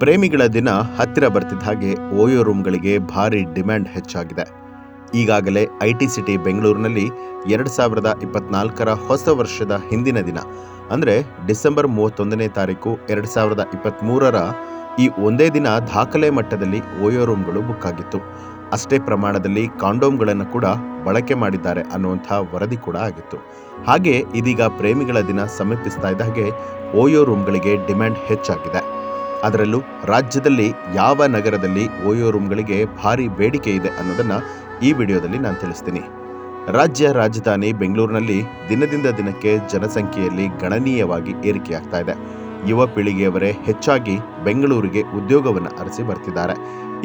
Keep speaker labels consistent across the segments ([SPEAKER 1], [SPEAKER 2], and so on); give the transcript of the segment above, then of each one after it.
[SPEAKER 1] ಪ್ರೇಮಿಗಳ ದಿನ ಹತ್ತಿರ ಬರ್ತಿದ್ದ ಹಾಗೆ ಓಯೋ ರೂಮ್ಗಳಿಗೆ ಭಾರಿ ಡಿಮ್ಯಾಂಡ್ ಹೆಚ್ಚಾಗಿದೆ. ಈಗಾಗಲೇ ಐ ಟಿ ಸಿಟಿ ಬೆಂಗಳೂರಿನಲ್ಲಿ ಎರಡು ಸಾವಿರದ ಇಪ್ಪತ್ನಾಲ್ಕರ ಹೊಸ ವರ್ಷದ ಹಿಂದಿನ ದಿನ. ಅಂದರೆ ಡಿಸೆಂಬರ್ ಮೂವತ್ತೊಂದನೇ ತಾರೀಕು ಎರಡು ಸಾವಿರದ ಇಪ್ಪತ್ತ್ಮೂರರ ಈ ಒಂದೇ ದಿನ ದಾಖಲೆ ಮಟ್ಟದಲ್ಲಿ ಓಯೋ ರೂಮ್ಗಳು ಬುಕ್ ಆಗಿತ್ತು. ಅಷ್ಟೇ ಪ್ರಮಾಣದಲ್ಲಿ ಕಾಂಡೋಮ್ಗಳನ್ನು ಕೂಡ ಬಳಕೆ ಮಾಡಿದ್ದಾರೆ ಅನ್ನುವಂಥ ವರದಿ ಕೂಡ ಆಗಿತ್ತು. ಹಾಗೆ ಇದೀಗ ಪ್ರೇಮಿಗಳ ದಿನ ಸಮೀಪಿಸ್ತಾ ಇದ್ದ ಹಾಗೆ ಓಯೋ ರೂಮ್ಗಳಿಗೆ ಡಿಮ್ಯಾಂಡ್ ಹೆಚ್ಚಾಗಿದೆ. ಅದರಲ್ಲೂ ರಾಜ್ಯದಲ್ಲಿ ಯಾವ ನಗರದಲ್ಲಿ ಓಯೋ ರೂಮ್ಗಳಿಗೆ ಭಾರಿ ಬೇಡಿಕೆ ಇದೆ ಅನ್ನೋದನ್ನು ಈ ವಿಡಿಯೋದಲ್ಲಿ ನಾನು ತಿಳಿಸ್ತೀನಿ. ರಾಜ್ಯ ರಾಜಧಾನಿ ಬೆಂಗಳೂರಿನಲ್ಲಿ ದಿನದಿಂದ ದಿನಕ್ಕೆ ಜನಸಂಖ್ಯೆಯಲ್ಲಿ ಗಣನೀಯವಾಗಿ ಏರಿಕೆಯಾಗ್ತಾ ಇದೆ. ಯುವ ಪೀಳಿಗೆಯವರೇ ಹೆಚ್ಚಾಗಿ ಬೆಂಗಳೂರಿಗೆ ಉದ್ಯೋಗವನ್ನು ಅರಸಿ ಬರ್ತಿದ್ದಾರೆ.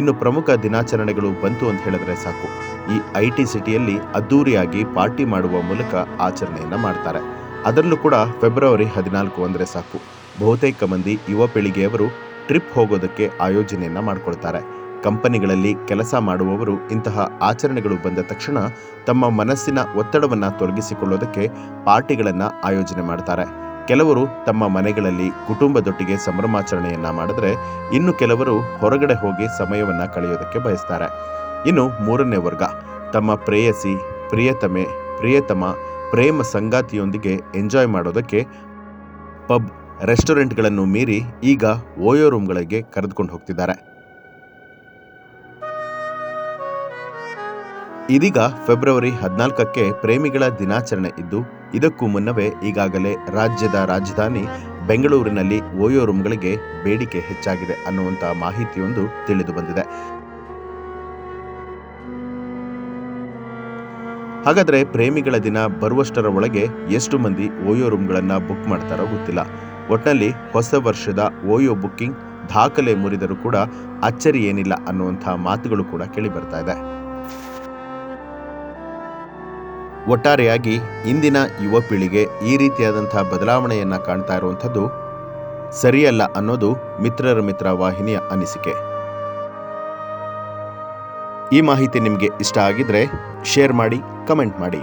[SPEAKER 1] ಇನ್ನು ಪ್ರಮುಖ ದಿನಾಚರಣೆಗಳು ಬಂತು ಅಂತ ಹೇಳಿದ್ರೆ ಸಾಕು. ಈ ಐ ಟಿ ಸಿಟಿಯಲ್ಲಿ ಅದ್ದೂರಿಯಾಗಿ ಪಾರ್ಟಿ ಮಾಡುವ ಮೂಲಕ ಆಚರಣೆಯನ್ನು ಮಾಡ್ತಾರೆ. ಅದರಲ್ಲೂ ಕೂಡ ಫೆಬ್ರವರಿ ಹದಿನಾಲ್ಕು ಅಂದರೆ ಸಾಕು. ಬಹುತೇಕ ಮಂದಿ ಯುವ ಪೀಳಿಗೆಯವರು ಟ್ರಿಪ್ ಹೋಗೋದಕ್ಕೆ ಆಯೋಜನೆಯನ್ನು ಮಾಡಿಕೊಳ್ತಾರೆ. ಕಂಪನಿಗಳಲ್ಲಿ ಕೆಲಸ ಮಾಡುವವರು ಇಂತಹ ಆಚರಣೆಗಳು ಬಂದ ತಕ್ಷಣ ತಮ್ಮ ಮನಸ್ಸಿನ ಒತ್ತಡವನ್ನು ತೊಲಗಿಸಿಕೊಳ್ಳೋದಕ್ಕೆ ಪಾರ್ಟಿಗಳನ್ನು ಆಯೋಜನೆ ಮಾಡ್ತಾರೆ. ಕೆಲವರು ತಮ್ಮ ಮನೆಗಳಲ್ಲಿ ಕುಟುಂಬದೊಟ್ಟಿಗೆ ಸಂಭ್ರಮಾಚರಣೆಯನ್ನ ಮಾಡಿದ್ರೆ ಇನ್ನು ಕೆಲವರು ಹೊರಗಡೆ ಹೋಗಿ ಸಮಯವನ್ನ ಕಳೆಯೋದಕ್ಕೆ ಬಯಸ್ತಾರೆ. ಇನ್ನು ಮೂರನೇ ವರ್ಗ, ತಮ್ಮ ಪ್ರೇಯಸಿ, ಪ್ರಿಯತಮೆ, ಪ್ರಿಯತಮ, ಪ್ರೇಮ ಸಂಗಾತಿಯೊಂದಿಗೆ ಎಂಜಾಯ್ ಮಾಡೋದಕ್ಕೆ ಪಬ್ ರೆಸ್ಟೋರೆಂಟ್ಗಳನ್ನು ಮೀರಿ ಈಗ ಓಯೋ ರೂಮ್ಗಳಿಗೆ ಕರೆದುಕೊಂಡು ಹೋಗ್ತಿದ್ದಾರೆ. ಇದೀಗ ಫೆಬ್ರವರಿ ಹದಿನಾಲ್ಕಕ್ಕೆ ಪ್ರೇಮಿಗಳ ದಿನಾಚರಣೆ ಇದ್ದು, ಇದಕ್ಕೂ ಮುನ್ನವೇ ಈಗಾಗಲೇ ರಾಜ್ಯದ ರಾಜಧಾನಿ ಬೆಂಗಳೂರಿನಲ್ಲಿ ಓಯೋ ರೂಮ್ಗಳಿಗೆ ಬೇಡಿಕೆ ಹೆಚ್ಚಾಗಿದೆ ಅನ್ನುವಂಥ ಮಾಹಿತಿಯೊಂದು ತಿಳಿದು ಬಂದಿದೆ. ಹಾಗಾದರೆ ಪ್ರೇಮಿಗಳ ದಿನ ಬರುವಷ್ಟರ ಒಳಗೆ ಎಷ್ಟು ಮಂದಿ ಓಯೋ ರೂಮ್ಗಳನ್ನು ಬುಕ್ ಮಾಡ್ತಾರೋ ಗೊತ್ತಿಲ್ಲ. ಒಟ್ನಲ್ಲಿ ಹೊಸ ವರ್ಷದ ಓಯೋ ಬುಕ್ಕಿಂಗ್ ದಾಖಲೆ ಮುರಿದರೂ ಕೂಡ ಅಚ್ಚರಿ ಏನಿಲ್ಲ ಅನ್ನುವಂಥ ಮಾತುಗಳು ಕೂಡ ಕೇಳಿ ಬರ್ತಾ ಇದೆ. ಒಟ್ಟಾರೆಯಾಗಿ ಇಂದಿನ ಯುವ ಪೀಳಿಗೆ ಈ ರೀತಿಯಾದಂತಹ ಬದಲಾವಣೆಯನ್ನ ಕಾಣ್ತಾ ಇರುವಂಥದ್ದು ಸರಿಯಲ್ಲ ಅನ್ನೋದು ಮಿತ್ರರ ಮಿತ್ರ ವಾಹಿನಿಯ ಅನಿಸಿಕೆ. ಈ ಮಾಹಿತಿ ನಿಮಗೆ ಇಷ್ಟ ಆಗಿದ್ರೆ ಶೇರ್ ಮಾಡಿ, ಕಮೆಂಟ್ ಮಾಡಿ.